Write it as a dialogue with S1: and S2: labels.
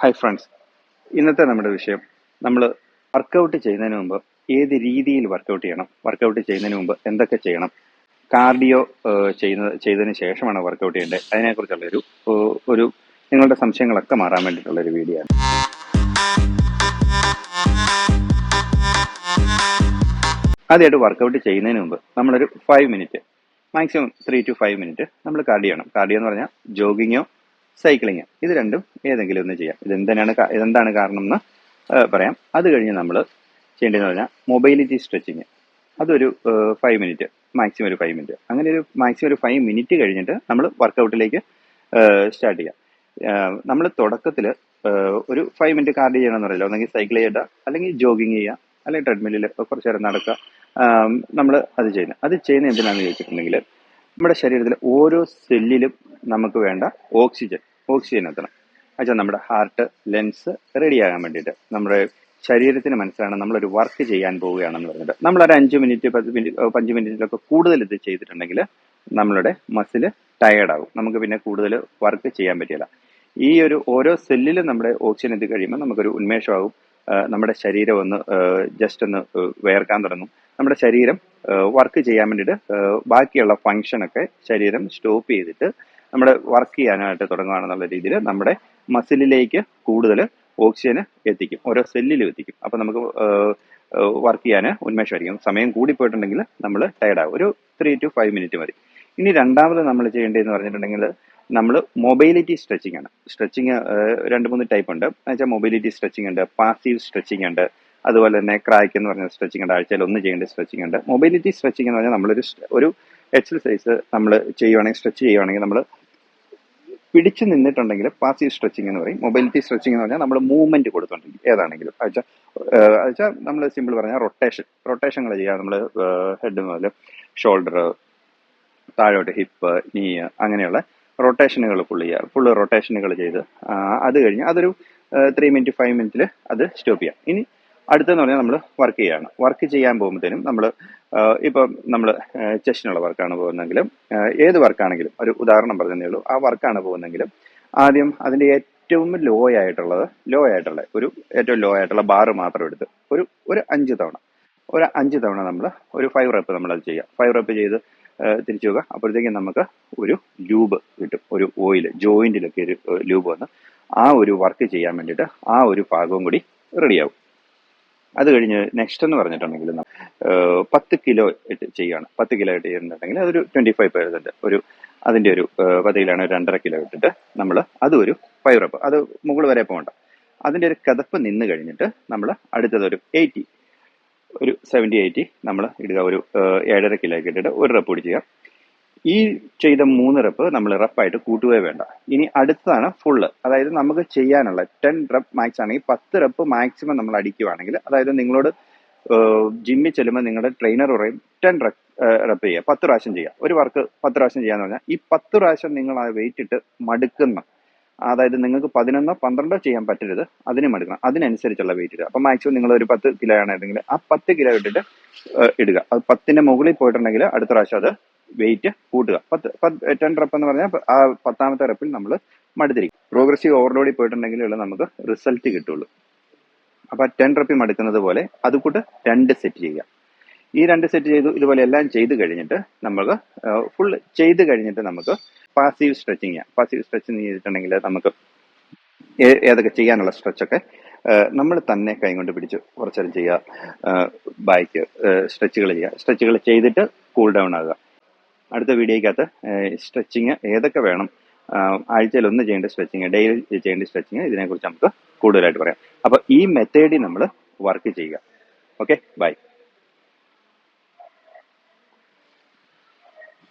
S1: Hi friends ഇന്നത്തെ നമ്മുടെ വിഷയം നമ്മൾ വർക്കൗട്ട് ചെയ്യുന്നതിന് മുമ്പ് ഏത് രീതിയിൽ വർക്കൗട്ട് ചെയ്യണം? വർക്കൗട്ട് ചെയ്യുന്നതിന് മുമ്പ് എന്തൊക്കെ ചെയ്യണം? കാർഡിയോ ചെയ്യുന്ന ചെയ്തതിന് ശേഷമാണ് വർക്കൗട്ട് ചെയ്യേണ്ടത്. അതിനെക്കുറിച്ചുള്ളൊരു ഒരു ഒരു നിങ്ങളുടെ സംശയങ്ങളൊക്കെ മാറാൻ വേണ്ടിയിട്ടുള്ള ഒരു വീഡിയോ ആണ്. ആദ്യമായിട്ട് വർക്കൗട്ട് ചെയ്യുന്നതിന് മുമ്പ് നമ്മളൊരു five minute maximum three to five minute നമ്മൾ കാർഡിയോ ആണ് കാർഡിയോ എന്ന് പറഞ്ഞാൽ ജോഗിങ്ങോ സൈക്ലിങ്ങോ ഇത് രണ്ടും ഏതെങ്കിലും ഒന്ന് ചെയ്യാം. ഇതെന്തിനാണ് ഇതെന്താണ് കാരണം എന്ന് പറയാം. അത് കഴിഞ്ഞ് നമ്മൾ ചെയ്യേണ്ടതെന്ന് പറഞ്ഞാൽ മൊബൈലിറ്റി സ്ട്രെച്ചിങ് അതൊരു ഫൈവ് മിനിറ്റ് മാക്സിമം ഒരു ഫൈവ് മിനിറ്റ് അങ്ങനെ ഒരു മാക്സിമം ഒരു ഫൈവ് മിനിറ്റ് കഴിഞ്ഞിട്ട് നമ്മൾ വർക്കൗട്ടിലേക്ക് സ്റ്റാർട്ട് ചെയ്യാം. നമ്മൾ തുടക്കത്തിൽ ഒരു ഫൈവ് മിനിറ്റ് കാർഡ് ചെയ്യണമെന്ന് പറയില്ല. ഒന്നെങ്കിൽ സൈക്കിൾ ചെയ്യുക അല്ലെങ്കിൽ ജോഗിങ് ചെയ്യുക അല്ലെങ്കിൽ ട്രെഡ്മില്ലിൽ കുറച്ച് നേരം നടക്കുക നമ്മൾ അത് ചെയ്യുന്നത്. അത് ചെയ്യുന്നത് എന്തിനാണെന്ന് ചോദിച്ചിട്ടുണ്ടെങ്കിൽ നമ്മുടെ ശരീരത്തിലെ ഓരോ സെല്ലിലും നമുക്ക് വേണ്ട ഓക്സിജൻ ഓക്സിജൻ എത്തണം. എന്നുവെച്ചാൽ നമ്മുടെ ഹാർട്ട് ലെൻസ് റെഡിയാകാൻ വേണ്ടിയിട്ട് നമ്മുടെ ശരീരത്തിന് മനസ്സിലാണ് നമ്മളൊരു വർക്ക് ചെയ്യാൻ പോവുകയാണെന്ന് പറഞ്ഞിട്ട് നമ്മളൊരു അഞ്ച് മിനിറ്റ് പത്ത് മിനിറ്റ് അഞ്ച് മിനിറ്റിലൊക്കെ കൂടുതൽ ഇത് ചെയ്തിട്ടുണ്ടെങ്കിൽ നമ്മളുടെ മസിൽ ടയേർഡാകും നമുക്ക് പിന്നെ കൂടുതൽ വർക്ക് ചെയ്യാൻ പറ്റില്ല. ഈ ഒരു ഓരോ സെല്ലിലും നമ്മുടെ ഓക്സിജൻ എത്തി കഴിയുമ്പോൾ നമുക്കൊരു ഉന്മേഷമാകും. നമ്മുടെ ശരീരം ഒന്ന് ജസ്റ്റ് ഒന്ന് വേർക്കാൻ തുടങ്ങും. നമ്മുടെ ശരീരം വർക്ക് ചെയ്യാൻ വേണ്ടിയിട്ട് ബാക്കിയുള്ള ഫങ്ഷനൊക്കെ ശരീരം സ്റ്റോപ്പ് ചെയ്തിട്ട് നമ്മുടെ വർക്ക് ചെയ്യാനായിട്ട് തുടങ്ങുകയാണെന്നുള്ള രീതിയിൽ നമ്മുടെ മസിലിലേക്ക് കൂടുതൽ ഓക്സിജന് എത്തിക്കും. ഓരോ സെല്ലിലും എത്തിക്കും. അപ്പം നമുക്ക് വർക്ക് ചെയ്യാൻ ഉന്മേഷമായിരിക്കും സമയം കൂടി പോയിട്ടുണ്ടെങ്കിൽ നമ്മൾ ടയർഡാകും ഒരു ത്രീ ടു ഫൈവ് മിനിറ്റ് മതി. ഇനി രണ്ടാമത് നമ്മൾ ചെയ്യേണ്ടതെന്ന് പറഞ്ഞിട്ടുണ്ടെങ്കിൽ നമ്മൾ മൊബൈലിറ്റി സ്ട്രെച്ചിങ് ആണ്. സ്ട്രെച്ചിങ് രണ്ട് മൂന്ന് ടൈപ്പ് ഉണ്ട്. എന്നുവെച്ചാൽ മൊബൈലിറ്റി സ്ട്രെച്ചിങ് ഉണ്ട് പാസീവ് സ്ട്രെച്ചിങ് ഉണ്ട് അതുപോലെ തന്നെ ക്രാക്ക് എന്ന് പറഞ്ഞ സ്ട്രെച്ചിങ് ഉണ്ട് ആഴ്ചയിൽ ഒന്ന് ചെയ്യേണ്ട സ്ട്രെച്ചിങ് ഉണ്ട്. മൊബൈലിറ്റി സ്ട്രെച്ചിങ് എന്ന് പറഞ്ഞാൽ നമ്മളൊരു ഒരു എക്സസൈസ് നമ്മൾ ചെയ്യുവാണെങ്കിൽ സ്ട്രെച്ച് ചെയ്യുവാണെങ്കിൽ നമ്മൾ പിടിച്ചു നിന്നിട്ടുണ്ടെങ്കിൽ പാസീവ് സ്ട്രെച്ചിങ് എന്ന് പറയും. മൊബൈലിറ്റി സ്ട്രെച്ചിങ് എന്ന് പറഞ്ഞാൽ നമ്മൾ മൂവ്മെന്റ് കൊടുത്തുണ്ടെങ്കിൽ ഏതാണെങ്കിലും. അയച്ചാൽ അയച്ചാൽ നമ്മൾ സിമ്പിൾ പറഞ്ഞാൽ റൊട്ടേഷൻ റൊട്ടേഷനുകൾ ചെയ്യുക. നമ്മൾ ഹെഡ് മുതൽ ഷോൾഡർ താഴോട്ട് ഹിപ്പ് നീ അങ്ങനെയുള്ള റൊട്ടേഷനുകൾ ഫുൾ ചെയ്യുക ഫുള്ള് റൊട്ടേഷനുകൾ ചെയ്ത് അത് കഴിഞ്ഞ് അതൊരു ത്രീ മിനിറ്റ് ഫൈവ് മിനിറ്റിൽ അത് സ്റ്റോപ്പ് ചെയ്യാം. ഇനി അടുത്തെന്ന് പറഞ്ഞാൽ നമ്മൾ വർക്ക് ചെയ്യാണ്. വർക്ക് ചെയ്യാൻ പോകുമ്പോഴത്തേനും നമ്മൾ ഇപ്പം നമ്മൾ ചെസ്റ്റിനുള്ള വർക്കാണ് പോകുന്നതെങ്കിലും ഏത് വർക്കാണെങ്കിലും ഒരു ഉദാഹരണം പറഞ്ഞതേ ഉള്ളൂ. ആ വർക്കാണ് പോകുന്നതെങ്കിലും ആദ്യം അതിന്റെ ഏറ്റവും ലോ ആയിട്ടുള്ളത് ലോ ആയിട്ടുള്ള ഒരു ഏറ്റവും ലോ ആയിട്ടുള്ള ബാറ് മാത്രം എടുത്ത് ഒരു ഒരു അഞ്ച് തവണ ഒരു അഞ്ച് തവണ നമ്മൾ ഒരു ഫൈവ് റെപ്പ് നമ്മൾ അത് ചെയ്യുക ഫൈവ് റെപ്പ് ചെയ്ത് തിരിച്ചു പോകുക അപ്പോഴത്തേക്കും നമുക്ക് ഒരു ലൂബ് കിട്ടും. ഒരു ഓയിൽ ജോയിന്റിലൊക്കെ ഒരു ലൂബ് വന്ന് ആ ഒരു വർക്ക് ചെയ്യാൻ വേണ്ടിയിട്ട് ആ ഒരു ഭാഗവും കൂടി റെഡിയാവും അത് കഴിഞ്ഞ് നെക്സ്റ്റ് എന്ന് പറഞ്ഞിട്ടുണ്ടെങ്കിൽ പത്ത് കിലോ ഇട്ട് ചെയ്യുകയാണ്. പത്ത് കിലോ ഇട്ട് ചെയ്യുന്നുണ്ടെങ്കിൽ അതൊരു ട്വന്റി ഫൈവ് പെർസെന്റ് ഒരു അതിന്റെ ഒരു പത്ത് കിലോയാണ് രണ്ടര കിലോ ഇട്ടിട്ട് നമ്മൾ അതൊരു ഒരു ഫൈവ് റപ്പ് അത് മുകൾ വരെ പോകണ്ട. അതിന്റെ ഒരു കതപ്പ് നിന്ന് കഴിഞ്ഞിട്ട് നമ്മൾ അടുത്തത് ഒരു എയ്റ്റി ഒരു സെവന്റി എയ്റ്റി നമ്മൾ ഇടുക ഒരു ഏഴര കിലോയ്ക്ക് ഇട്ടിട്ട് ഒരു റപ്പ് കൂടി ഈ ചെയ്ത മൂന്ന് റെപ്പ് നമ്മൾ റപ്പായിട്ട് കൂട്ടുകയേ വേണ്ട. ഇനി അടുത്തതാണ് ഫുള്ള് അതായത് നമുക്ക് ചെയ്യാനുള്ള ടെൻ റെപ്പ് മാക്സ് ആണെങ്കിൽ പത്ത് റെപ്പ് മാക്സിമം നമ്മൾ അടിക്കുവാണെങ്കിൽ അതായത് നിങ്ങളോട് ജിമ്മിൽ ചെല്ലുമ്പോൾ നിങ്ങളുടെ ട്രെയിനർ പറയും ടെൻ റെപ്പ് ചെയ്യുക പത്ത് പ്രാവശ്യം ചെയ്യുക. ഒരു വർക്ക് പത്ത് പ്രാവശ്യം ചെയ്യാന്ന് പറഞ്ഞാൽ ഈ പത്ത് പ്രാവശ്യം നിങ്ങൾ ആ വെയിറ്റ് ഇട്ട് മടുക്കുന്ന അതായത് നിങ്ങൾക്ക് പതിനൊന്നോ പന്ത്രണ്ടോ ചെയ്യാൻ പറ്റരുത്. അതിനും എടുക്കണം. അതിനനുസരിച്ചുള്ള വെയിറ്റ് ഇടുക. അപ്പൊ മാക്സിമം നിങ്ങൾ ഒരു പത്ത് കിലോ ആണെങ്കിൽ ആ പത്ത് കിലോ ഇട്ടിട്ട് ഇടുക. അത് പത്തിന്റെ മുകളിൽ പോയിട്ടുണ്ടെങ്കിൽ അടുത്ത പ്രാവശ്യം അത് വെയിറ്റ് കൂട്ടുക. പത്ത് ടെൻ റെപ്പ് എന്ന് പറഞ്ഞാൽ ആ പത്താമത്തെ റപ്പിൽ നമ്മൾ മടുത്തിരിക്കും. പ്രോഗ്രസീവ് ഓവർലോഡിൽ പോയിട്ടുണ്ടെങ്കിൽ നമുക്ക് റിസൾട്ട് കിട്ടുള്ളൂ. അപ്പൊ ടെൻ റപ്പി മടുക്കുന്നത് പോലെ അതുകൂട്ട് രണ്ട് സെറ്റ് ചെയ്യുക. ഈ രണ്ട് സെറ്റ് ചെയ്തു ഇതുപോലെ എല്ലാം ചെയ്ത് കഴിഞ്ഞിട്ട് നമുക്ക് ഫുൾ ചെയ്ത് കഴിഞ്ഞിട്ട് നമുക്ക് പാസീവ് സ്ട്രെച്ചിങ് ചെയ്യാം പാസീവ് സ്ട്രെച്ചിങ് ചെയ്തിട്ടുണ്ടെങ്കിൽ നമുക്ക് ഏതൊക്കെ ചെയ്യാനുള്ള സ്ട്രെച്ചൊക്കെ നമ്മൾ തന്നെ കൈ കൊണ്ട് പിടിച്ച് കുറച്ചേരം ചെയ്യുക ബാക്ക് സ്ട്രെച്ചുകൾ ചെയ്യുക. സ്ട്രെച്ചുകൾ ചെയ്തിട്ട് കൂൾ ഡൗൺ ആകുക. അടുത്ത വീഡിയോയ്ക്കകത്ത് സ്ട്രെച്ചിങ് ഏതൊക്കെ വേണം ആഴ്ചയിൽ ഒന്ന് ചെയ്യേണ്ട സ്ട്രെച്ചിങ് ഡെയിലി ചെയ്യേണ്ട സ്ട്രെച്ചിങ് ഇതിനെക്കുറിച്ച് നമുക്ക് കൂടുതലായിട്ട് പറയാം. അപ്പോൾ ഈ മെത്തേഡിൽ നമ്മൾ വർക്ക് ചെയ്യുക. Okay bye